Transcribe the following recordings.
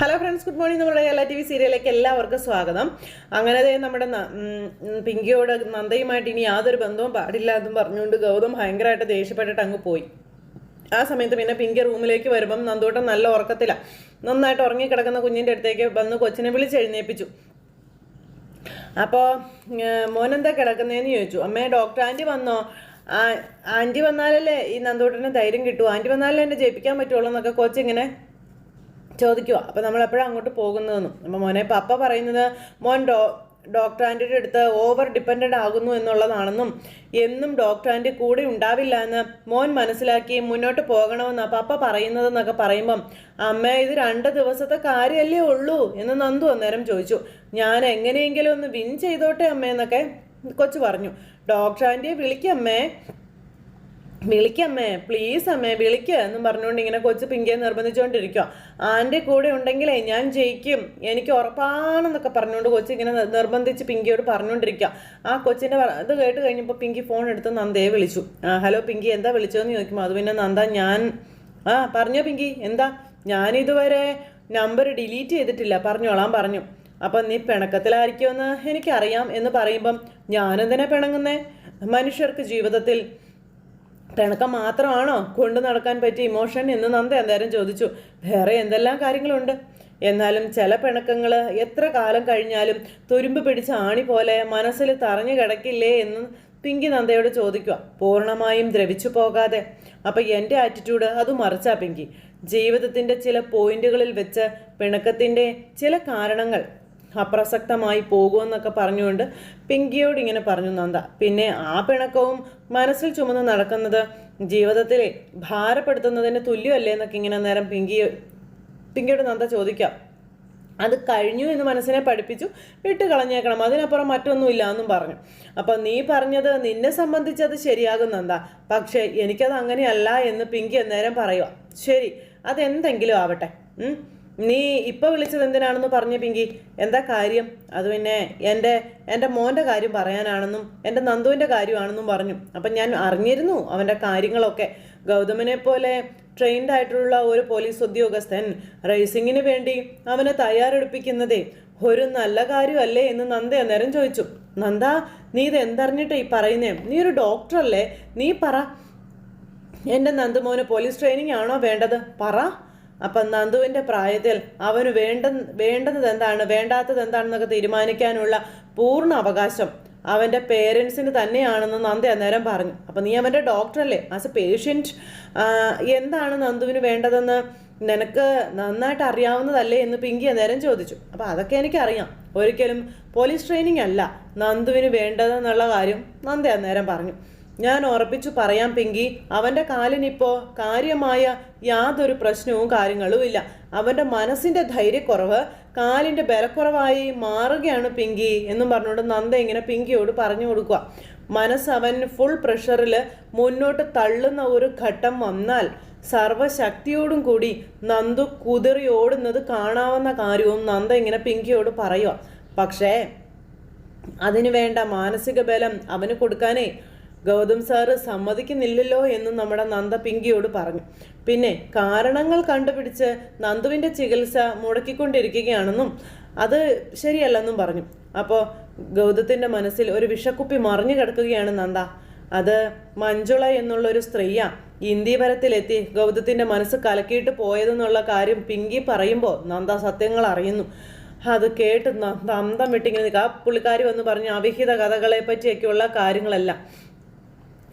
Hello friends good morning നമ്മുടെ Kerala T V സീരിയലിലേക്ക് എല്ലാവർക്കും സ്വാഗതം. അങ്ങനെ നമ്മുടെ പിങ്കിയോട് നന്ദയുമായിട്ട് ഇനി യാതൊരു ബന്ധവും പാടില്ല എന്നും പറഞ്ഞുകൊണ്ട് ഗൗതം ഭയങ്കരമായിട്ട് ദേഷ്യപ്പെട്ടിട്ട് അങ്ങ് പോയി. ആ സമയത്ത് പിന്നെ പിങ്കി റൂമിലേക്ക് വരുമ്പം നന്ദൂട്ടൻ നല്ല ഉറക്കത്തിലാണ് നന്നായിട്ട് ഉറങ്ങിക്കിടക്കുന്ന കുഞ്ഞിന്റെ അടുത്തേക്ക് വന്ന് കൊച്ചിനെ വിളിച്ചെഴുന്നേപ്പിച്ചു അപ്പോൾ മോനെന്താ കിടക്കുന്നതെന്ന് ചോദിച്ചു. അമ്മേ ഡോക്ടർ ആന്റി വന്നോ? ആന്റി വന്നാലല്ലേ ഈ നന്ദൂട്ടന് ധൈര്യം കിട്ടൂ? ആന്റി വന്നാലല്ലേ എന്നെ ജയിപ്പിക്കാൻ പറ്റുള്ളൂ എന്നൊക്കെ കൊച്ചിങ്ങനെ ചോദിക്കുക അപ്പം നമ്മൾ എപ്പോഴും അങ്ങോട്ട് പോകുന്നതെന്നും. അപ്പം മോനെ പപ്പ പറയുന്നത് മോൻ ഡോ ഡോക്ടർ ആന്റിയുടെ അടുത്ത് ഓവർ ഡിപ്പെൻഡന്റ് ആകുന്നു എന്നുള്ളതാണെന്നും. എന്നും ഡോക്ടർ ആന്റി കൂടെ ഉണ്ടാവില്ല എന്ന് മോൻ മനസ്സിലാക്കി മുന്നോട്ട് പോകണമെന്നാണ് പപ്പ പറയുന്നതെന്നൊക്കെ പറയുമ്പം അമ്മ ഇത് രണ്ട് ദിവസത്തെ കാര്യമല്ലേ ഉള്ളൂ? എന്ന് നന്ദു അന്നേരം ചോദിച്ചു. ഞാൻ എങ്ങനെയെങ്കിലും ഒന്ന് വിൻ ചെയ്തോട്ടെ അമ്മയെന്നൊക്കെ കൊച്ചു പറഞ്ഞു. ഡോക്ടർ ആന്റിയെ വിളിക്കമ്മേ വിളിക്കമ്മേ പ്ലീസ് അമ്മേ വിളിക്കുക എന്നും പറഞ്ഞുകൊണ്ട് ഇങ്ങനെ കൊച്ചു പിങ്കിയെ നിർബന്ധിച്ചുകൊണ്ടിരിക്കുക ആന്റെ കൂടെ ഉണ്ടെങ്കിലേ ഞാൻ ജയിക്കും. എനിക്ക് ഉറപ്പാണെന്നൊക്കെ പറഞ്ഞുകൊണ്ട് കൊച്ചു ഇങ്ങനെ നിർബന്ധിച്ച് പിങ്കിയോട് പറഞ്ഞുകൊണ്ടിരിക്കുക ആ കൊച്ചിന്റെ ഇത് കേട്ട് കഴിഞ്ഞപ്പോൾ പിങ്കി ഫോൺ എടുത്ത് നന്ദയെ വിളിച്ചു. ആ ഹലോ പിങ്കി എന്താ വിളിച്ചതെന്ന് ചോദിക്കുമ്പോൾ അത് പിന്നെ നന്ദ ഞാൻ ആ പറഞ്ഞോ പിങ്കി എന്താ? ഞാനിതുവരെ നമ്പർ ഡിലീറ്റ് ചെയ്തിട്ടില്ല. പറഞ്ഞോളാം പറഞ്ഞു. അപ്പം നീ പിണക്കത്തിലായിരിക്കുമെന്ന് എനിക്കറിയാം എന്ന് പറയുമ്പം ഞാനെന്തിനാ പിണങ്ങുന്നേ? മനുഷ്യർക്ക് ജീവിതത്തിൽ പിണക്കം മാത്രമാണോ കൊണ്ടു നടക്കാൻ പറ്റിയ ഇമോഷൻ എന്ന് നന്ദ എന്തായാലും ചോദിച്ചു. വേറെ എന്തെല്ലാം കാര്യങ്ങളുണ്ട്? എന്നാലും ചില പിണക്കങ്ങൾ എത്ര കാലം കഴിഞ്ഞാലും തുരുമ്പ് പിടിച്ച ആണി പോലെ മനസ്സിൽ തറഞ്ഞു കിടക്കില്ലേ എന്ന് പിങ്കി നന്ദയോട് ചോദിക്കുക. പൂർണമായും ദ്രവിച്ചു പോകാതെ. അപ്പം എന്റെ ആറ്റിറ്റ്യൂഡ് അത് മറിച്ചാ പിങ്കി. ജീവിതത്തിന്റെ ചില പോയിന്റുകളിൽ വെച്ച് പിണക്കത്തിന്റെ ചില കാരണങ്ങൾ അപ്രസക്തമായി പോകുമെന്നൊക്കെ പറഞ്ഞുകൊണ്ട് പിങ്കിയോട് ഇങ്ങനെ പറഞ്ഞു നന്ദ പിന്നെ ആ പിണക്കവും മനസ്സിൽ ചുമന്ന് നടക്കുന്നത് ജീവിതത്തിലെ ഭാരപ്പെടുത്തുന്നതിന് തുല്യമല്ലേ? എന്നൊക്കെ ഇങ്ങനെ നേരം പിങ്കി പിങ്കിയോട് നന്ദ ചോദിക്കാം. അത് കഴിഞ്ഞു എന്ന് മനസ്സിനെ പഠിപ്പിച്ചു വിട്ട് കളഞ്ഞേക്കണം അതിനപ്പുറം മറ്റൊന്നുമില്ല എന്നും പറഞ്ഞു. അപ്പം നീ പറഞ്ഞത് നിന്നെ സംബന്ധിച്ചത് ശരിയാകുന്നെന്താ പക്ഷേ എനിക്കത് അങ്ങനെയല്ല എന്ന് പിങ്കി അന്നേരം പറയുക ശരി അതെന്തെങ്കിലും ആവട്ടെ. നീ ഇപ്പൊ വിളിച്ചത് എന്തിനാണെന്ന് പറഞ്ഞു പിങ്കി. എന്താ കാര്യം? അത് പിന്നെ എന്റെ എന്റെ മോന്റെ കാര്യം പറയാനാണെന്നും എന്റെ നന്ദുവിന്റെ കാര്യമാണെന്നും പറഞ്ഞു. അപ്പം ഞാൻ അറിഞ്ഞിരുന്നു അവന്റെ കാര്യങ്ങളൊക്കെ. ഗൗതമനെ പോലെ ട്രെയിൻഡ് ആയിട്ടുള്ള ഒരു പോലീസ് ഉദ്യോഗസ്ഥൻ റേസിങ്ങിന് വേണ്ടി അവനെ തയ്യാറെടുപ്പിക്കുന്നതേ ഒരു നല്ല കാര്യമല്ലേ എന്ന് നന്ദ അന്നേരം ചോദിച്ചു. നന്ദ നീ ഇത് എന്തറിഞ്ഞിട്ട് ഈ പറയുന്നേ? നീ ഒരു ഡോക്ടറല്ലേ നീ പറ. എന്റെ നന്ദുമോന് പോലീസ് ട്രെയിനിങ് ആണോ വേണ്ടത്? പറ. അപ്പം നന്ദുവിന്റെ പ്രായത്തിൽ അവന് വേണ്ട വേണ്ടത് എന്താണ്? വേണ്ടാത്തത് എന്താണെന്നൊക്കെ തീരുമാനിക്കാനുള്ള പൂർണ അവകാശം അവന്റെ പേരൻസിന് തന്നെയാണെന്ന് നന്ദി അന്നേരം പറഞ്ഞു. അപ്പം നീ അവന്റെ ഡോക്ടറല്ലേ ആസ് എ പേഷ്യന്റ് എന്താണ് നന്ദുവിന് വേണ്ടതെന്ന് നിനക്ക് നന്നായിട്ട് അറിയാവുന്നതല്ലേ എന്ന് പിങ്കി അന്നേരം ചോദിച്ചു. അപ്പോൾ അതൊക്കെ എനിക്കറിയാം. ഒരിക്കലും പോലീസ് ട്രെയിനിങ് അല്ല നന്ദുവിന് വേണ്ടതെന്നുള്ള കാര്യം നന്ദി അന്നേരം പറഞ്ഞു. ഞാൻ ഉറപ്പിച്ചു പറയാം പിങ്കി. അവന്റെ കാലിനിപ്പോൾ കാര്യമായ യാതൊരു പ്രശ്നവും കാര്യങ്ങളും ഇല്ല. അവന്റെ മനസ്സിന്റെ ധൈര്യക്കുറവ് കാലിന്റെ ബലക്കുറവായി മാറുകയാണ് പിങ്കി എന്നും പറഞ്ഞുകൊണ്ട് നന്ദ ഇങ്ങനെ പിങ്കിയോട് പറഞ്ഞു കൊടുക്കുക. മനസ്സ് അവൻ ഫുൾ പ്രഷറിൽ മുന്നോട്ട് തള്ളുന്ന ഒരു ഘട്ടം വന്നാൽ സർവശക്തിയോടും കൂടി നന്ദു കുതിറി ഓടുന്നത് കാണാവുന്ന കാര്യവും നന്ദ ഇങ്ങനെ പിങ്കിയോട് പറയുക. പക്ഷേ അതിനു വേണ്ട മാനസിക ബലം അവന് കൊടുക്കാനേ ഗൗതം സാറ് സമ്മതിക്കുന്നില്ലല്ലോ എന്ന് നമ്മുടെ നന്ദ പിങ്കിയോട് പറഞ്ഞു. പിന്നെ കാരണങ്ങൾ കണ്ടുപിടിച്ച് നന്ദുവിന്റെ ചികിത്സ മുടക്കിക്കൊണ്ടിരിക്കുകയാണെന്നും അത് ശരിയല്ലെന്നും പറഞ്ഞു. അപ്പോൾ ഗൗതത്തിന്റെ മനസ്സിൽ ഒരു വിഷക്കുപ്പി മറിഞ്ഞു കിടക്കുകയാണ് നന്ദ. അത് മഞ്ജുള എന്നുള്ള ഒരു സ്ത്രീയാ ഇന്ത്യപരത്തിലെത്തി ഗൗതത്തിന്റെ മനസ്സ് കലക്കിയിട്ട് പോയതെന്നുള്ള കാര്യം പിങ്കി പറയുമ്പോൾ നന്ദ സത്യങ്ങൾ അറിയുന്നു. അത് കേട്ട് നന്ദ വിട്ടിങ്ങനെ ആ പുള്ളിക്കാരി വന്ന് പറഞ്ഞു അവിഹിത കഥകളെ പറ്റിയൊക്കെയുള്ള കാര്യങ്ങളെല്ലാം.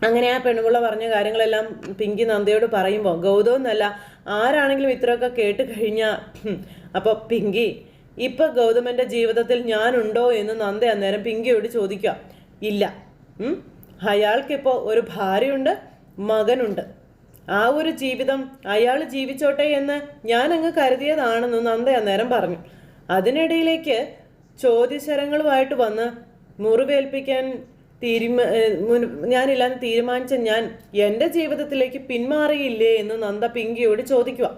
അങ്ങനെ ആ പെണ്ണുപിള്ള പറഞ്ഞ കാര്യങ്ങളെല്ലാം പിങ്കി നന്ദയോട് പറയുമ്പോൾ ഗൗതം എന്നല്ല ആരാണെങ്കിലും ഇത്രയൊക്കെ കേട്ട് കഴിഞ്ഞാൽ അപ്പോൾ പിങ്കി ഇപ്പൊ ഗൗതമന്റെ ജീവിതത്തിൽ ഞാനുണ്ടോ എന്ന് നന്ദ അന്നേരം പിങ്കിയോട് ചോദിക്കുക. ഇല്ല? അയാൾക്കിപ്പോൾ ഒരു ഭാര്യയുണ്ട് മകനുണ്ട്. ആ ഒരു ജീവിതം അയാൾ ജീവിച്ചോട്ടെ എന്ന് ഞാൻ അങ്ങ് കരുതിയതാണെന്ന് നന്ദ അന്നേരം പറഞ്ഞു. അതിനിടയിലേക്ക് ചോദ്യശരങ്ങളുമായിട്ട് വന്ന് മുറിവേൽപ്പിക്കാൻ തീരുമാ ഞാനില്ലാന്ന് തീരുമാനിച്ച ഞാൻ എന്റെ ജീവിതത്തിലേക്ക് പിന്മാറിയില്ലേ എന്ന് നന്ദ പിങ്കിയോട് ചോദിക്കുക.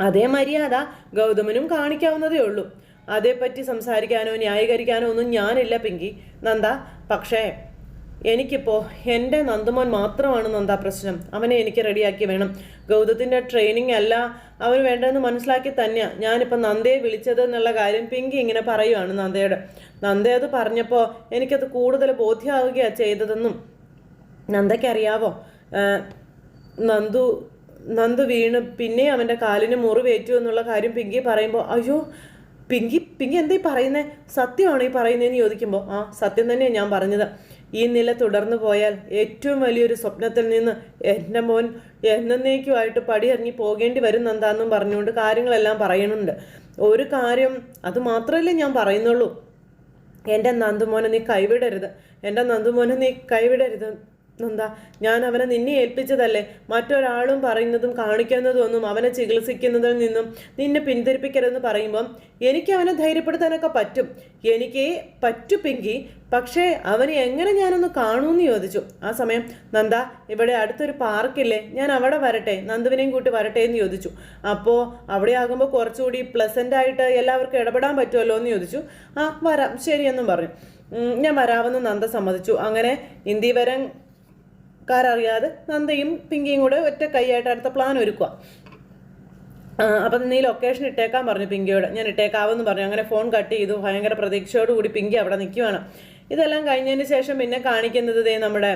അതേ മര്യാദ ഗൗതമനും കാണിക്കാവുന്നതേ ഉള്ളൂ. അതേപ്പറ്റി സംസാരിക്കാനോ ന്യായീകരിക്കാനോ ഒന്നും ഞാനില്ല പിങ്കി. നന്ദ പക്ഷേ എനിക്കിപ്പോൾ എന്റെ നന്ദുമോൻ മാത്രമാണ് നന്ദ പ്രശ്നം. അവനെ എനിക്ക് റെഡിയാക്കി വേണം. ഗൗതത്തിന്റെ ട്രെയിനിങ് അല്ല അവന് വേണ്ടതെന്ന് മനസ്സിലാക്കി തന്നെയാണ് ഞാനിപ്പോൾ നന്ദയെ വിളിച്ചത് എന്നുള്ള കാര്യം പിങ്കി ഇങ്ങനെ പറയുവാണ് നന്ദയോട്. നന്ദ അത് പറഞ്ഞപ്പോൾ എനിക്കത് കൂടുതൽ ബോധ്യമാവുകയാണ് ചെയ്തതെന്നും നന്ദയ്ക്കറിയാവോ നന്ദു നന്ദു വീണ് പിന്നെ അവന്റെ കാലിന് മുറിവേറ്റു എന്നുള്ള കാര്യം പിങ്കി പറയുമ്പോൾ അയ്യോ പിങ്കി പിങ്കി എന്താ ഈ പറയുന്നത് സത്യമാണോ ഈ പറയുന്നതെന്ന് ചോദിക്കുമ്പോൾ ആ സത്യം തന്നെയാണ് ഞാൻ പറഞ്ഞത്. ഈ നില തുടർന്നു പോയാൽ ഏറ്റവും വലിയൊരു സ്വപ്നത്തിൽ നിന്ന് എന്റെ മോൻ എന്നേക്കുമായിട്ട് പടിയിറങ്ങി പോകേണ്ടി വരും എന്താണെന്നും പറഞ്ഞുകൊണ്ട് കാര്യങ്ങളെല്ലാം പറയുന്നുണ്ട് ഒരു കാര്യം അത് മാത്രമല്ലേ ഞാൻ പറയുന്നുള്ളൂ. എന്റെ നന്ദുമോനെ നീ കൈവിടരുത്. എന്റെ നന്ദുമോനെ നീ കൈവിടരുത്. എന്താ ഞാൻ അവനെ നിന്നെ ഏൽപ്പിച്ചതല്ലേ? മറ്റൊരാളും പറയുന്നതും കാണിക്കുന്നതും ഒന്നും അവനെ ചികിത്സിക്കുന്നതിൽ നിന്നും നിന്നെ പിന്തിരിപ്പിക്കരുതെന്ന് പറയുമ്പം എനിക്ക് അവനെ ധൈര്യപ്പെടുത്താനൊക്കെ പറ്റും. എനിക്ക് പറ്റു പിങ്കി പക്ഷേ അവനെ എങ്ങനെ ഞാനൊന്ന് കാണൂന്ന് ചോദിച്ചു. ആ സമയം നന്ദ ഇവിടെ അടുത്തൊരു പാർക്കില്ലേ? ഞാൻ അവിടെ വരട്ടെ നന്ദുവിനെയും കൂട്ടി വരട്ടെ എന്ന് ചോദിച്ചു. അപ്പോൾ അവിടെ ആകുമ്പോൾ കുറച്ചുകൂടി പ്ലസന്റ് ആയിട്ട് എല്ലാവർക്കും ഇടപെടാൻ പറ്റുമല്ലോ എന്ന് ചോദിച്ചു. ആ വരാം ശരിയെന്നും പറഞ്ഞു. ഞാൻ വരാമെന്ന് നന്ദ സമ്മതിച്ചു. അങ്ങനെ ഇന്ത്യവരൻ കാരറിയാതെ നന്ദയും പിങ്കിയും കൂടെ ഒറ്റ കൈയായിട്ട് അടുത്ത പ്ലാൻ ഒരുക്കുക അപ്പം നീ ലൊക്കേഷൻ ഇട്ടേക്കാൻ പറഞ്ഞു പിങ്കിയോട്. ഞാൻ ഇട്ടേക്കാവെന്ന് പറഞ്ഞു. അങ്ങനെ ഫോൺ കട്ട് ചെയ്തു. ഭയങ്കര പ്രതീക്ഷയോടുകൂടി പിങ്കി അവിടെ നിൽക്കുവാണ് ഇതെല്ലാം കഴിഞ്ഞതിന് ശേഷം പിന്നെ കാണിക്കുന്നത് നമ്മുടെ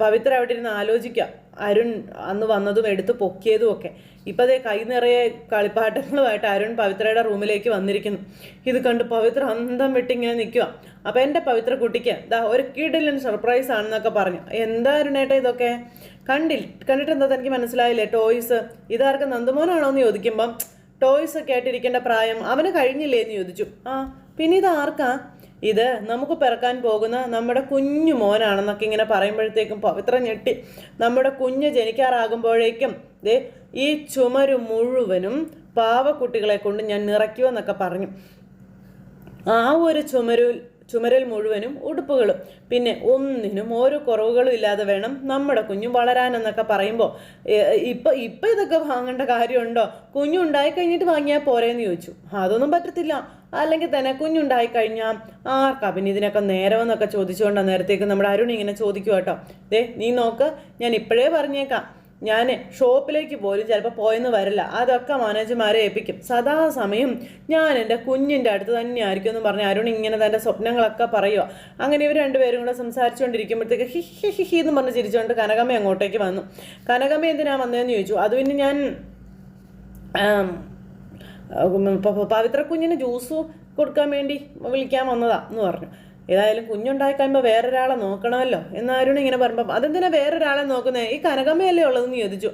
പവിത്ര അവിടെ ഇരുന്ന് ആലോചിക്കാം. അരുൺ അന്ന് വന്നതും എടുത്ത് പൊക്കിയതും ഒക്കെ. ഇപ്പം അതേ കൈ നിറയെ കളിപ്പാട്ടങ്ങളുമായിട്ട് അരുൺ പവിത്രയുടെ റൂമിലേക്ക് വന്നിരിക്കുന്നു. ഇത് കണ്ട് പവിത്ര അന്തം വിട്ടിങ്ങനെ നിൽക്കുക. അപ്പം എന്റെ പവിത്ര കുട്ടിക്ക് ദാ ഒരു കിടിലൻ സർപ്രൈസ് ആണെന്നൊക്കെ പറഞ്ഞു. എന്താ അരുണേട്ടാ ഇതൊക്കെ? കണ്ടിൽ കണ്ടിട്ട് എന്താ തനിക്ക് മനസ്സിലായില്ലേ? ടോയ്സ് ഇതാർക്ക് നന്ദമോനാണോ എന്ന് ചോദിക്കുമ്പം ടോയ്സ് ഒക്കെ ആയിട്ടിരിക്കേണ്ട പ്രായം അവന് കഴിഞ്ഞില്ലേ? എന്ന് ചോദിച്ചു. ആ പിന്നെ ഇത് ആർക്കാ? ഇത് നമുക്ക് പിറക്കാൻ പോകുന്ന നമ്മുടെ കുഞ്ഞു മോനാണെന്നൊക്കെ ഇങ്ങനെ പറയുമ്പോഴത്തേക്കും പവിത്ര ഞെട്ടി. നമ്മുടെ കുഞ്ഞ് ജനിക്കാറാകുമ്പോഴേക്കും ദേ ഈ ചുമര് മുഴുവനും പാവക്കുട്ടികളെ കൊണ്ട് ഞാൻ നിറയ്ക്കുമെന്നൊക്കെ പറഞ്ഞു. ആ ഒരു ചുമരിൽ ചുമരിൽ മുഴുവനും ഉടുപ്പുകളും. പിന്നെ ഒന്നിനും ഓരോ കുറവുകളും ഇല്ലാതെ വേണം നമ്മുടെ കുഞ്ഞു വളരാനെന്നൊക്കെ പറയുമ്പോൾ ഇപ്പം ഇപ്പം ഇതൊക്കെ വാങ്ങേണ്ട കാര്യമുണ്ടോ? കുഞ്ഞുണ്ടായി കഴിഞ്ഞിട്ട് വാങ്ങിയാൽ പോരേന്ന് ചോദിച്ചു. അതൊന്നും പറ്റത്തില്ല. അല്ലെങ്കിൽ തന്നെ കുഞ്ഞുണ്ടായി കഴിഞ്ഞാൽ ആർക്കാ പിന്നെ ഇതിനൊക്കെ നേരമെന്നൊക്കെ ചോദിച്ചുകൊണ്ടാണ് നേരത്തേക്ക് നമ്മുടെ അരുൺ ഇങ്ങനെ ചോദിക്കുക കേട്ടോ ദേ നീ നോക്ക് ഞാൻ ഇപ്പോഴേ പറഞ്ഞേക്കാം. ഞാൻ ഷോപ്പിലേക്ക് പോലും ചിലപ്പോൾ പോയെന്ന് വരില്ല. അതൊക്കെ മാനേജർമാരെ ഏൽപ്പിക്കും. സദാസമയം ഞാൻ എന്റെ കുഞ്ഞിന്റെ അടുത്ത് തന്നെ ആയിരിക്കും എന്ന് പറഞ്ഞ് അരുൺ ഇങ്ങനെ തന്റെ സ്വപ്നങ്ങളൊക്കെ പറയുക അങ്ങനെ ഇവർ രണ്ടുപേരും കൂടെ സംസാരിച്ചുകൊണ്ടിരിക്കുമ്പോഴത്തേക്ക് ഹി ഹി ഹി ഹി എന്ന് പറഞ്ഞ് ചിരിച്ചുകൊണ്ട് കനകമ്മ അങ്ങോട്ടേക്ക് വന്നു. കനകമ്മ എന്തിനാണ് വന്നതെന്ന് ചോദിച്ചു. അത് പിന്നെ ഞാൻ പവിത്ര കുഞ്ഞിന് ജ്യൂസ് കൊടുക്കാൻ വേണ്ടി വിളിക്കാൻ വന്നതാ എന്ന് പറഞ്ഞു. ഏതായാലും കുഞ്ഞുണ്ടായി കഴിയുമ്പോൾ വേറൊരാളെ നോക്കണമല്ലോ എന്നാരും ഇങ്ങനെ പറയുമ്പോൾ അതെന്തിനാ വേറൊരാളെ നോക്കുന്നത് ഈ കനകമ്മയല്ലേ ഉള്ളതെന്ന് ചോദിച്ചു.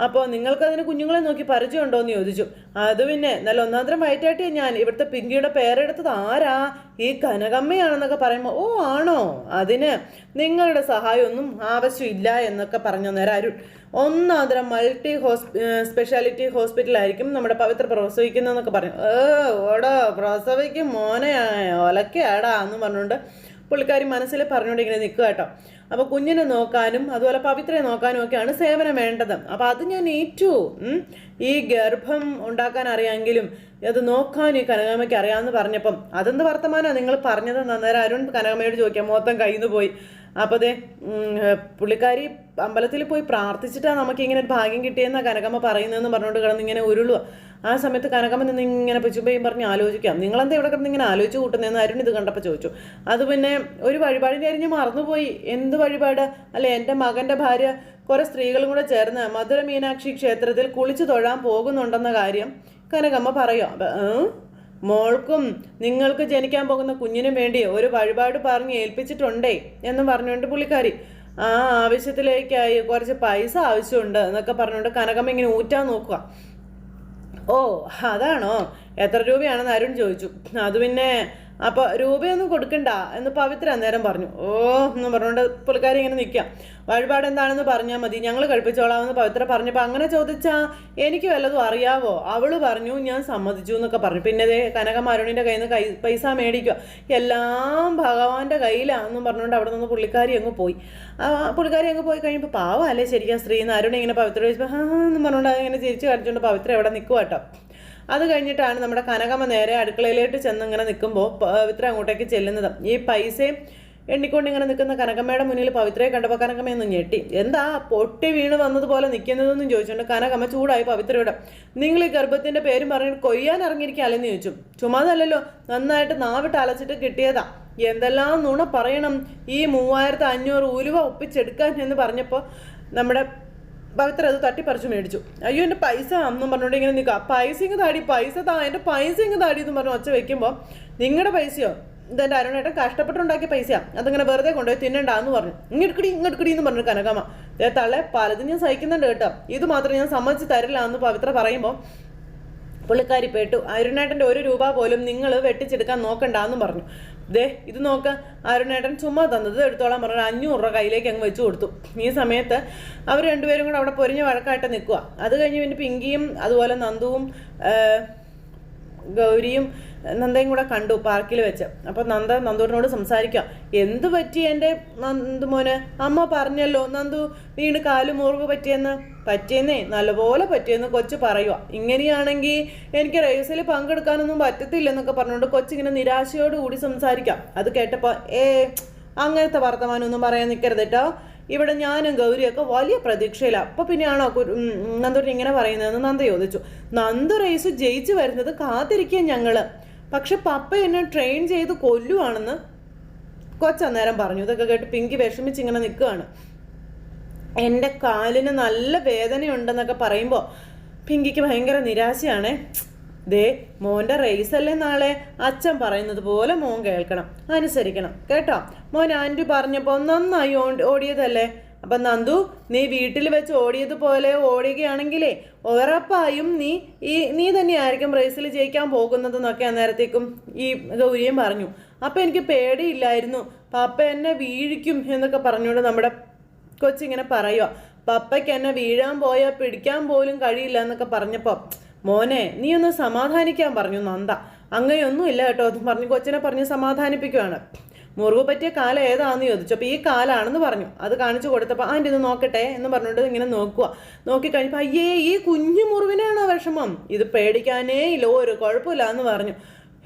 അപ്പോൾ നിങ്ങൾക്ക് അതിന് കുഞ്ഞുങ്ങളെ നോക്കി പരിചയമുണ്ടോ എന്ന് ചോദിച്ചു. അത് പിന്നെ നല്ല ഒന്നാന്തരം വയറ്റാട്ടി ഞാൻ. ഇവിടുത്തെ പിങ്കിയുടെ പേരെടുത്തത് ആരാ? ഈ കനകമ്മയാണെന്നൊക്കെ പറയുമ്പോൾ ഓ ആണോ? അതിന് നിങ്ങളുടെ സഹായമൊന്നും ആവശ്യമില്ല എന്നൊക്കെ പറഞ്ഞു നേരം അരുൺ ഒന്നാന്തരം മൾട്ടി ഹോസ്പി സ്പെഷ്യാലിറ്റി ഹോസ്പിറ്റലായിരിക്കും നമ്മുടെ പവിത്ര പ്രസവിക്കുന്നതെന്നൊക്കെ പറഞ്ഞു. ഏ ഓടോ പ്രസവിക്കും മോനെ ഒലക്കയാടാ എന്ന് പറഞ്ഞുകൊണ്ട് പുള്ളിക്കാരി മനസ്സിൽ പറഞ്ഞുകൊണ്ട് ഇങ്ങനെ നിൽക്കുക കേട്ടോ. അപ്പോൾ കുഞ്ഞിനെ നോക്കാനും അതുപോലെ പവിത്രയെ നോക്കാനും ഒക്കെയാണ് സേവനം വേണ്ടത്. അപ്പോൾ അത് ഞാൻ ഏറ്റു. ഈ ഗർഭം ഉണ്ടാക്കാൻ അറിയാമെങ്കിലും അത് നോക്കാൻ ഈ കനകാമയ്ക്ക് അറിയാമെന്ന് പറഞ്ഞപ്പം അതെന്ത് വർത്തമാനമാണ് നിങ്ങൾ പറഞ്ഞത്? അന്നേരം അരുൺ കനകമ്മയോട് ചോദിക്കാം. മൊത്തം കയ്യിൽ നിന്ന് പോയി. അപ്പോൾ അതെ പുള്ളിക്കാരി അമ്പലത്തിൽ പോയി പ്രാർത്ഥിച്ചിട്ടാണ് നമുക്ക് ഇങ്ങനെ ഒരു ഭാഗ്യം കിട്ടിയെന്നാണ് കനകമ്മ പറയുന്നതെന്ന് പറഞ്ഞുകൊണ്ട് കിടന്ന് ഇങ്ങനെ ഉരുളുക ആ സമയത്ത് കനകമ്മ നിന്ന് ഇങ്ങനെ പിച്ചുമ്പയും പറഞ്ഞ് ആലോചിക്കാം. നിങ്ങളെന്താ ഇവിടെ കിടന്ന് ഇങ്ങനെ ആലോചിച്ച് കൂട്ടുന്നതെന്ന് അരുൺ ഇത് കണ്ടപ്പോൾ ചോദിച്ചു. അത് പിന്നെ ഒരു വഴിപാടിന്റെ കാര്യം ഞാൻ മറന്നുപോയി. എന്ത് വഴിപാട്? അല്ലെ എന്റെ മകന്റെ ഭാര്യ കുറേ സ്ത്രീകളും കൂടെ ചേർന്ന് മധുര മീനാക്ഷി ക്ഷേത്രത്തിൽ കുളിച്ചു തൊഴാൻ പോകുന്നുണ്ടെന്ന കാര്യം കനകമ്മ പറയുക മോൾക്കും നിങ്ങൾക്ക് ജനിക്കാൻ പോകുന്ന കുഞ്ഞിനും വേണ്ടി ഒരു വഴിപാട് പറഞ്ഞ് ഏൽപ്പിച്ചിട്ടുണ്ടേ എന്ന് പറഞ്ഞുകൊണ്ട് പുള്ളിക്കാരി ആ ആവശ്യത്തിലേക്കായി കുറച്ച് പൈസ ആവശ്യമുണ്ട് എന്നൊക്കെ പറഞ്ഞുകൊണ്ട് കനകം ഇങ്ങനെ ഊറ്റാൻ നോക്കുക. ഓ അതാണോ? എത്ര രൂപയാണെന്ന് അരുൺ ചോദിച്ചു. അത് പിന്നെ അപ്പോൾ രൂപയൊന്നും കൊടുക്കണ്ട എന്ന് പവിത്ര അന്നേരം പറഞ്ഞു. ഓ എന്ന് പറഞ്ഞുകൊണ്ട് പുള്ളിക്കാരി ഇങ്ങനെ നിൽക്കാം വഴിപാട് എന്താണെന്ന് പറഞ്ഞാൽ മതി. ഞങ്ങൾ കഴിപ്പിച്ചോളാമെന്ന് പവിത്ര പറഞ്ഞപ്പോൾ അങ്ങനെ ചോദിച്ചാൽ എനിക്ക് വല്ലതും അറിയാവോ? അവൾ പറഞ്ഞു ഞാൻ സമ്മതിച്ചു എന്നൊക്കെ പറഞ്ഞു. പിന്നെ അതേ കനകമാരുണിന്റെ കയ്യിൽ നിന്ന് കൈ പൈസ മേടിക്കുക എല്ലാം ഭഗവാന്റെ കയ്യിലാണെന്നും പറഞ്ഞുകൊണ്ട് അവിടെ നിന്ന് പുള്ളിക്കാരി അങ്ങ് പോയി. പുള്ളിക്കാരി അങ്ങ് പോയി കഴിയുമ്പോൾ പാവം അല്ലേ ശരിക്കും സ്ത്രീ എന്ന് അരുൺ ഇങ്ങനെ പവിത്ര ചോദിച്ചപ്പോൾ ഹാ എന്ന് പറഞ്ഞുകൊണ്ട് അങ്ങനെ ചിരിച്ചു കാണിച്ചുകൊണ്ട് പവിത്ര എവിടെ നിൽക്കുക കേട്ടോ അത് കഴിഞ്ഞിട്ടാണ് നമ്മുടെ കനകമ്മ നേരെ അടുക്കളയിലോട്ട് ചെന്ന് ഇങ്ങനെ നിൽക്കുമ്പോൾ പവിത്ര അങ്ങോട്ടേക്ക് ചെല്ലുന്നത്. ഈ പൈസയും എണ്ണിക്കൊണ്ട് ഇങ്ങനെ നിൽക്കുന്ന കനകമ്മയുടെ മുന്നിൽ പവിത്രയെ കണ്ടപ്പോൾ കനകമ്മയൊന്നും ഞെട്ടി. എന്താ പൊട്ടി വീണ് വന്നതുപോലെ നിൽക്കുന്നതെന്നും ചോദിച്ചുകൊണ്ട് കനകമ്മ ചൂടായി പവിത്രയോട് നിങ്ങൾ ഈ ഗർഭത്തിന്റെ പേരും പറഞ്ഞിട്ട് കൊയ്യാൻ ഇറങ്ങിയിരിക്കാലെന്ന് ചോദിച്ചു. ചുമ്മാതല്ലല്ലോ നന്നായിട്ട് നാവിട്ട് അലച്ചിട്ട് കിട്ടിയതാ. എന്തെല്ലാം നുണ പറയണം? ഈ മൂവായിരത്തി അഞ്ഞൂറ് ഉലുവ ഒപ്പിച്ചെടുക്കാൻ എന്ന് പറഞ്ഞപ്പോൾ നമ്മുടെ പവിത്ര അത് തട്ടിപ്പറിച്ച് മേടിച്ചു. അയ്യോ എന്റെ പൈസ അന്നും പറഞ്ഞുകൊണ്ട് ഇങ്ങനെ നിൽക്കുക. പൈസ ഇങ്ങ് താടി പൈസ താ എന്റെ പൈസ ഇങ്ങ് താടി എന്ന് പറഞ്ഞു ഒച്ച വെക്കുമ്പോൾ നിങ്ങളുടെ പൈസയോ? ഇതെന്റെ അരുണേട്ടൻ കഷ്ടപ്പെട്ടുണ്ടാക്കിയ പൈസയാണ് അതിങ്ങനെ വെറുതെ കൊണ്ടുപോയി തിന്നണ്ടാന്ന് പറഞ്ഞു. ഇങ്ങെടുക്കടി ഇങ്ങെടുക്കടി എന്ന് പറഞ്ഞു കനകമ്മ. ദേ തള്ളെ പലതും ഞാൻ സഹിക്കുന്നുണ്ട് കേട്ടോ. ഇത് മാത്രം ഞാൻ സമ്മതിച്ച് തരില്ല എന്ന് പവിത്ര പറയുമ്പോൾ പുള്ളിക്കാരി പേട്ടു. അരുണേട്ടന്റെ ഒരു രൂപ പോലും നിങ്ങൾ വെട്ടിച്ചെടുക്കാൻ നോക്കണ്ടാന്ന് പറഞ്ഞു. ദേ ഇത് നോക്ക്. അരുണേട്ടൻ ചുമ്മാ തന്നത് എടുത്തോളാൻ പറഞ്ഞു അഞ്ഞൂറ് രൂപ കയ്യിലേക്ക് അങ്ങ് വെച്ചു കൊടുത്തു. ഈ സമയത്ത് അവർ രണ്ടുപേരും കൂടെ അവിടെ പൊരിഞ്ഞ വഴക്കായിട്ട് നിൽക്കുക അത് കഴിഞ്ഞ് പിന്നെ പിങ്കിയും അതുപോലെ നന്ദുവും ഗൗരിയും നന്ദയും കൂടെ കണ്ടു പാർക്കിൽ വെച്ച്. അപ്പോൾ നന്ദ നന്ദൂരിനോട് സംസാരിക്കാം എന്ത് പറ്റി എന്റെ നന്ദു മോന്? അമ്മ പറഞ്ഞല്ലോ നന്ദു വീണ് കാൽ മുറിവ് പറ്റിയെന്ന്. പറ്റിയെന്നേ നല്ലപോലെ പറ്റിയെന്ന് കൊച്ചു പറയുക ഇങ്ങനെയാണെങ്കിൽ എനിക്ക് റേസിൽ പങ്കെടുക്കാനൊന്നും പറ്റത്തില്ലെന്നൊക്കെ പറഞ്ഞുകൊണ്ട് കൊച്ചിങ്ങനെ നിരാശയോടുകൂടി സംസാരിക്കാം. അത് കേട്ടപ്പോൾ ഏ അങ്ങനത്തെ വർത്തമാനമൊന്നും പറയാൻ നിൽക്കരുത് കേട്ടോ ഇവിടെ ഞാനും ഗൗരിയൊക്കെ വലിയ പ്രതീക്ഷയിലാണ് അപ്പോൾ പിന്നെയാണോ നന്ദുവിന് ഇങ്ങനെ പറയുന്നതെന്ന് നന്ദ ചോദിച്ചു. നന്ദു റേസ് ജയിച്ചു വരുന്നത് കാത്തിരിക്കുക ഞങ്ങൾ. പക്ഷെ പപ്പ എന്നെ ട്രെയിൻ ചെയ്ത് കൊല്ലുവാണെന്ന് കൊച്ചന്നേരം പറഞ്ഞു. ഇതൊക്കെ കേട്ട് പിങ്കി വിഷമിച്ച് ഇങ്ങനെ നിൽക്കുകയാണ്. എന്റെ കാലിന് നല്ല വേദനയുണ്ടെന്നൊക്കെ പറയുമ്പോൾ പിങ്കിക്ക് ഭയങ്കര നിരാശയാണേ. ദേ മോന്റെ അല്ലേ നാളെ? അച്ഛൻ പറയുന്നത് പോലെ മോൻ കേൾക്കണം അനുസരിക്കണം. കേട്ടോ? മോൻ ആന്റി പറഞ്ഞപ്പോൾ നന്നായി ഓടിയതല്ലേ? അപ്പം നന്ദു നീ വീട്ടിൽ വെച്ച് ഓടിയതുപോലെ ഓടുകയാണെങ്കിലേ ഉറപ്പായും നീ ഈ നീ തന്നെയായിരിക്കും റേസിൽ ജയിക്കാൻ പോകുന്നതെന്നൊക്കെ അന്നേരത്തേക്കും ഈ ഗൗരിയും പറഞ്ഞു. അപ്പം എനിക്ക് പേടിയില്ലായിരുന്നു. പപ്പ എന്നെ വീഴിക്കും എന്നൊക്കെ പറഞ്ഞുകൊണ്ട് നമ്മുടെ കൊച്ചിങ്ങനെ പറയുക പപ്പയ്ക്ക് എന്നെ വീഴാൻ പോയാൽ പിടിക്കാൻ പോലും കഴിയില്ല എന്നൊക്കെ പറഞ്ഞപ്പോൾ മോനെ നീ ഒന്ന് സമാധാനിക്കാൻ പറഞ്ഞു നന്ദ. അങ്ങനെയൊന്നും ഇല്ല കേട്ടോ. എന്ന് പറഞ്ഞ് കൊച്ചിനെ പറഞ്ഞ് സമാധാനിപ്പിക്കുകയാണ് മുറിവ് പറ്റിയ കാലം ഏതാണെന്ന് ചോദിച്ചു. അപ്പോൾ ഈ കാലാണെന്ന് പറഞ്ഞു. അത് കാണിച്ചു കൊടുത്തപ്പോൾ ആന്റെ ഇത് നോക്കട്ടെ എന്ന് പറഞ്ഞുകൊണ്ട് ഇങ്ങനെ നോക്കുക നോക്കിക്കഴിഞ്ഞപ്പോൾ അയ്യേ ഈ കുഞ്ഞു മുറിവിനാണോ വിഷമം? ഇത് പേടിക്കാനേ ഇല്ല. ഒരു കുഴപ്പമില്ല എന്ന് പറഞ്ഞു.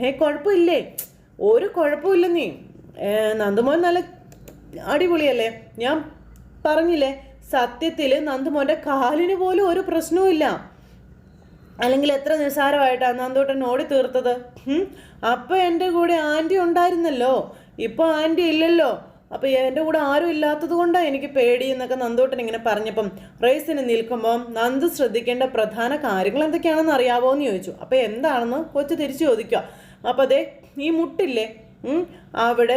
ഏ കുഴപ്പമില്ലേ? ഒരു കുഴപ്പമില്ല നീ. നന്ദമോൻ നല്ല അടിപൊളിയല്ലേ? ഞാൻ പറഞ്ഞില്ലേ സത്യത്തിൽ നന്ദമോന്റെ കാലിന് പോലും ഒരു പ്രശ്നവും അല്ലെങ്കിൽ എത്ര നിസ്സാരമായിട്ടാണ് നന്ദൂട്ടൻ ഓടി തീർത്തത്? അപ്പോൾ അപ്പൊ എന്റെ കൂടെ ആന്റി ഉണ്ടായിരുന്നല്ലോ. ഇപ്പോൾ ആന്റി ഇല്ലല്ലോ. അപ്പോൾ എന്റെ കൂടെ ആരും ഇല്ലാത്തത് കൊണ്ടാണ് എനിക്ക് പേടി എന്നൊക്കെ നന്ദോട്ടൻ ഇങ്ങനെ പറഞ്ഞപ്പം റേസിന് നിൽക്കുമ്പോൾ നന്ദ് ശ്രദ്ധിക്കേണ്ട പ്രധാന കാര്യങ്ങൾ എന്തൊക്കെയാണെന്ന് അറിയാവോ എന്ന് ചോദിച്ചു. അപ്പോൾ എന്താണെന്ന് കൊച്ചു തിരിച്ചു ചോദിക്കുക. അപ്പോൾ അതെ ഈ മുട്ടില്ലേ? അവിടെ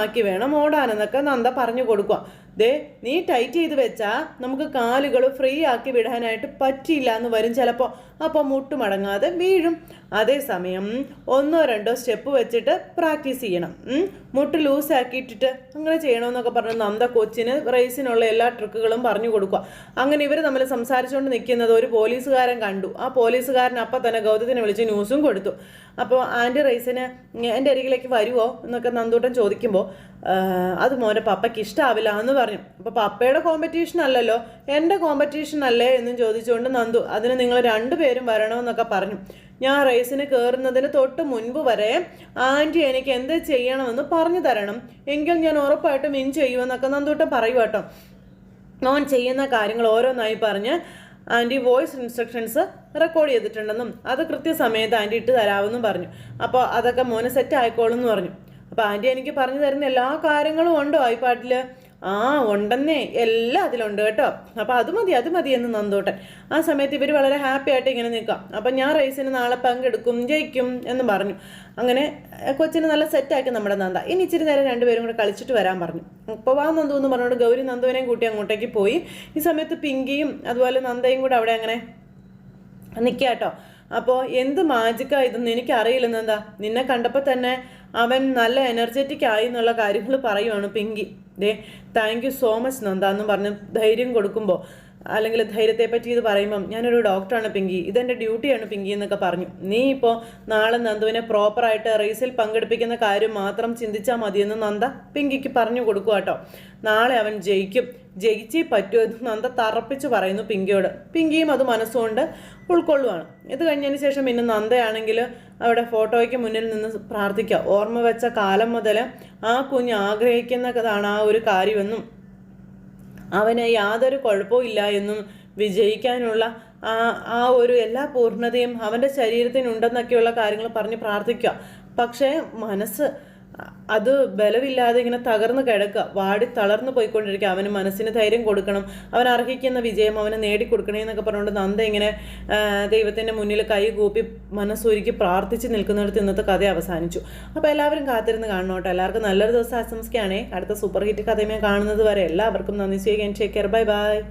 ആക്കി വേണം ഓടാനെന്നൊക്കെ നന്ദ പറഞ്ഞു കൊടുക്കുക. ദേ നീ ടൈറ്റ് ചെയ്ത് വെച്ചാൽ നമുക്ക് കാലുകൾ ഫ്രീ ആക്കി വിടാനായിട്ട് പറ്റിയില്ല എന്ന് വരും ചിലപ്പോൾ അപ്പോൾ മുട്ടുമടങ്ങാതെ വീഴും. അതേസമയം ഒന്നോ രണ്ടോ സ്റ്റെപ്പ് വെച്ചിട്ട് പ്രാക്ടീസ് ചെയ്യണം. മുട്ട് ലൂസാക്കിയിട്ടിട്ട് അങ്ങനെ ചെയ്യണമെന്നൊക്കെ പറഞ്ഞ് നന്ദ കൊച്ചിന് റേസിനുള്ള എല്ലാ ട്രിക്കുകളും പറഞ്ഞു കൊടുക്കുക. അങ്ങനെ ഇവർ തമ്മിൽ സംസാരിച്ചുകൊണ്ട് നിൽക്കുന്നത് ഒരു പോലീസുകാരൻ കണ്ടു. ആ പോലീസുകാരൻ അപ്പം തന്നെ ഗൗതത്തിനെ വിളിച്ച് ന്യൂസും കൊടുത്തു. അപ്പോൾ ആന്റി റേസിന് എന്റെ അരികിലേക്ക് വരുമോ എന്നൊക്കെ നന്ദൂട്ടൻ ചോദിക്കുമ്പോൾ അത് മോനെ പപ്പയ്ക്ക് ഇഷ്ടാവില്ല എന്ന് പറഞ്ഞു. അപ്പോൾ പപ്പയുടെ കോമ്പറ്റീഷൻ അല്ലല്ലോ. എന്റെ കോമ്പറ്റീഷൻ അല്ലേ എന്നും ചോദിച്ചുകൊണ്ട് നന്ദു അതിന് നിങ്ങൾ രണ്ടുപേരും വരണമെന്നൊക്കെ പറഞ്ഞു. ഞാൻ റേസിന് കയറുന്നതിന് തൊട്ട് മുൻപ് വരെ ആന്റി എനിക്ക് എന്ത് ചെയ്യണമെന്ന് പറഞ്ഞു തരണം. എങ്കിൽ ഞാൻ ഉറപ്പായിട്ടും വിൻ ചെയ്യുമെന്നൊക്കെ നന്ദുട്ടം പറയൂ കേട്ടോ. നോൻ ചെയ്യുന്ന കാര്യങ്ങൾ ഓരോന്നായി പറഞ്ഞ് ആന്റി വോയിസ് ഇൻസ്ട്രക്ഷൻസ് റെക്കോർഡ് ചെയ്തിട്ടുണ്ടെന്നും അത് കൃത്യസമയത്ത് ആന്റി ഇട്ട് തരാമെന്നും പറഞ്ഞു. അപ്പോൾ അതൊക്കെ മോന് സെറ്റ് ആയിക്കോളും എന്ന് പറഞ്ഞു. അപ്പോൾ ആന്റി എനിക്ക് പറഞ്ഞു തരുന്ന എല്ലാ കാര്യങ്ങളും ഉണ്ടോ ഐപാഡിൽ ആ ഉണ്ടെന്നേ. എല്ലാം അതിലുണ്ട് കേട്ടോ. അപ്പോൾ അത് മതി അത് മതി എന്ന് നന്ദോട്ടൻ. ആ സമയത്ത് ഇവർ വളരെ ഹാപ്പി ആയിട്ട് ഇങ്ങനെ നിൽക്കാം അപ്പം ഞാൻ റേസിന് നാളെ പങ്കെടുക്കും ജയിക്കും എന്ന് പറഞ്ഞു. അങ്ങനെ കൊച്ചിന് നല്ല സെറ്റാക്കി നമ്മുടെ നന്ദ. ഇനി ഇച്ചിരി നേരം രണ്ടുപേരും കൂടെ കളിച്ചിട്ട് വരാൻ പറഞ്ഞു. അപ്പോൾ വാ നന്ദു എന്ന് പറഞ്ഞുകൊണ്ട് ഗൗരി നന്ദുവിനെയും കൂട്ടി അങ്ങോട്ടേക്ക് പോയി. ഈ സമയത്ത് പിങ്കിയും അതുപോലെ നന്ദയും കൂടെ അവിടെ അങ്ങനെ നിൽക്കുക കേട്ടോ. അപ്പോൾ എന്ത് മാജിക്കാ ഇതെന്ന് എനിക്കറിയില്ലെന്ന് നന്ദ. നിന്നെ കണ്ടപ്പോൾ തന്നെ അവൻ നല്ല എനർജറ്റിക് ആയി എന്നുള്ള കാര്യങ്ങൾ പറയുവാണ് പിങ്കി. ദേ thank you so much Nanda എന്ന് പറഞ്ഞ് ധൈര്യം കൊടുക്കുമ്പോൾ അല്ലെങ്കിൽ ധൈര്യത്തെ പറ്റി ഇത് പറയുമ്പം ഞാനൊരു ഡോക്ടറാണ് പിങ്കി. ഇതെന്റെ ഡ്യൂട്ടിയാണ് പിങ്കി എന്നൊക്കെ പറഞ്ഞു. നീ ഇപ്പോൾ നാളെ നന്ദുവിനെ പ്രോപ്പറായിട്ട് റേസിൽ പങ്കെടുപ്പിക്കുന്ന കാര്യം മാത്രം ചിന്തിച്ചാൽ മതിയെന്ന് നന്ദ പിങ്കിക്ക് പറഞ്ഞു കൊടുക്കുക കേട്ടോ നാളെ അവൻ ജയിക്കും. ജയിച്ചേ പറ്റൂ എന്ന് നന്ദ തറപ്പിച്ച് പറയുന്നു പിങ്കിയോട്. പിങ്കിയും അത് മനസ്സുകൊണ്ട് ഉൾക്കൊള്ളുവാണ്. ഇത് കഴിഞ്ഞതിന് ശേഷം പിന്നെ നന്ദയാണെങ്കിൽ അവിടെ ഫോട്ടോയ്ക്ക് മുന്നിൽ നിന്ന് പ്രാർത്ഥിക്കുക. ഓർമ്മ വെച്ച കാലം മുതൽ ആ കുഞ്ഞ് ആഗ്രഹിക്കുന്നതാണ് ആ ഒരു കാര്യമെന്നും അവന് യാതൊരു കുഴപ്പവും ഇല്ല എന്നും വിജയിക്കാനുള്ള ആ ആ ഒരു എല്ലാ പൂർണതയും അവന്റെ ശരീരത്തിനുണ്ടെന്നൊക്കെയുള്ള കാര്യങ്ങൾ പറഞ്ഞ് പ്രാർത്ഥിക്കുക. പക്ഷേ മനസ്സ് അത് ബലമില്ലാതെ ഇങ്ങനെ തകർന്ന് കിടക്കുക. വാടി തളർന്നു പോയിക്കൊണ്ടിരിക്കുക. അവന് മനസ്സിന് ധൈര്യം കൊടുക്കണം. അവൻ അർഹിക്കുന്ന വിജയം അവന് നേടിക്കൊടുക്കണേ എന്നൊക്കെ പറഞ്ഞുകൊണ്ട് നന്ദ ഇങ്ങനെ ദൈവത്തിന്റെ മുന്നിൽ കൈ കൂപ്പി മനസ്സൊരുക്കി പ്രാർത്ഥിച്ച് നിൽക്കുന്നിടത്ത് ഇന്നത്തെ കഥ അവസാനിച്ചു. അപ്പോൾ എല്ലാവരും കാത്തിരുന്ന് കാണണോട്ടെ എല്ലാവർക്കും നല്ലൊരു ദിവസം ആശംസിക്കുകയാണേ. അടുത്ത സൂപ്പർ ഹിറ്റ് കഥയുമായി കാണുന്നത് വരെ എല്ലാവർക്കും നന്ദി. ചെയ്യുകയും ടേക്ക് ബൈ ബൈ